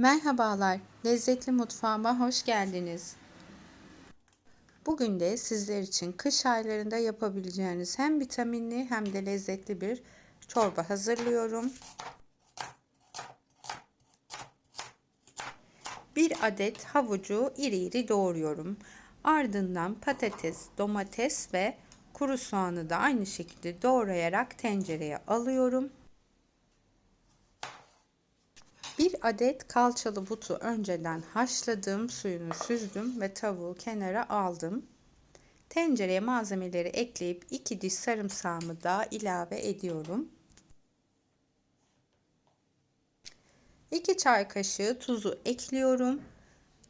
Merhabalar, lezzetli mutfağıma hoş geldiniz. Bugün de sizler için kış aylarında yapabileceğiniz hem vitaminli hem de lezzetli bir çorba hazırlıyorum. Bir adet havucu iri iri doğruyorum. Ardından patates, domates ve kuru soğanı da aynı şekilde doğrayarak tencereye alıyorum. Bir adet kalçalı butu önceden haşladım, suyunu süzdüm ve tavuğu kenara aldım. Tencereye malzemeleri ekleyip 2 diş sarımsağımı da ilave ediyorum. 2 çay kaşığı tuzu ekliyorum.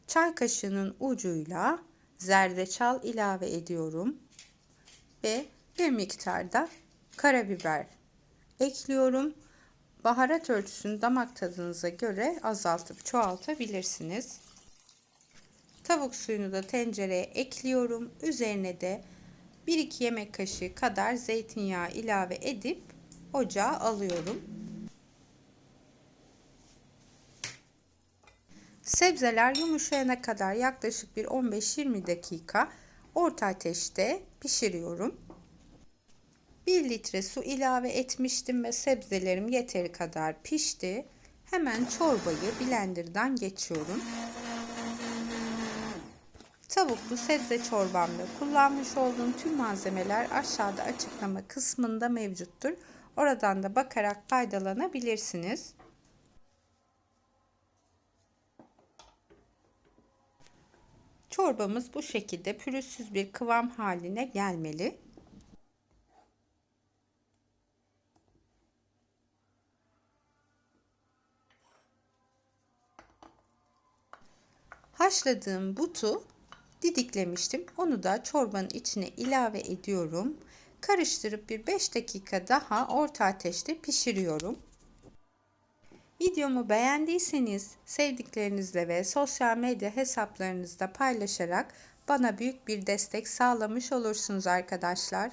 Çay kaşığının ucuyla zerdeçal ilave ediyorum. Ve bir miktarda karabiber ekliyorum. Baharat ölçüsünü damak tadınıza göre azaltıp çoğaltabilirsiniz. Tavuk suyunu da tencereye ekliyorum. Üzerine de 1-2 yemek kaşığı kadar zeytinyağı ilave edip ocağa alıyorum. Sebzeler yumuşayana kadar yaklaşık bir 15-20 dakika orta ateşte pişiriyorum. 1 litre su ilave etmiştim ve sebzelerim yeteri kadar pişti. Hemen çorbayı blenderdan geçiyorum. Tavuklu sebze çorbamda kullanmış olduğum tüm malzemeler aşağıda açıklama kısmında mevcuttur. Oradan da bakarak faydalanabilirsiniz. Çorbamız bu şekilde pürüzsüz bir kıvam haline gelmeli. Haşladığım butu didiklemiştim. Onu da çorbanın içine ilave ediyorum. Karıştırıp bir 5 dakika daha orta ateşte pişiriyorum. Videomu beğendiyseniz sevdiklerinizle ve sosyal medya hesaplarınızda paylaşarak bana büyük bir destek sağlamış olursunuz arkadaşlar.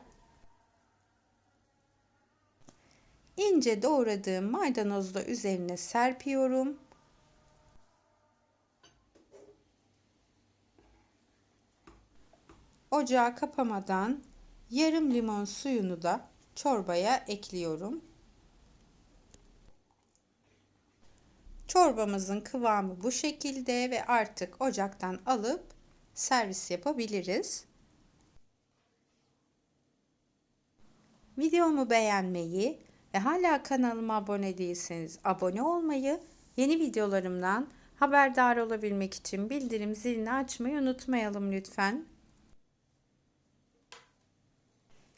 İnce doğradığım maydanozu da üzerine serpiyorum. Ocağı kapamadan yarım limon suyunu da çorbaya ekliyorum. Çorbamızın kıvamı bu şekilde ve artık ocaktan alıp servis yapabiliriz. Videomu beğenmeyi ve hala kanalıma abone değilseniz abone olmayı, yeni videolarımdan haberdar olabilmek için bildirim zilini açmayı unutmayalım lütfen.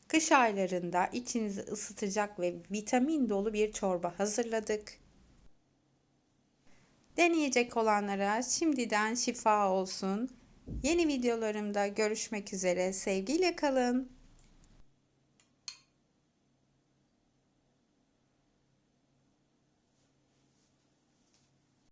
Kış aylarında içinizi ısıtacak ve vitamin dolu bir çorba hazırladık. Deneyecek olanlara şimdiden şifa olsun. Yeni videolarımda görüşmek üzere. Sevgiyle kalın.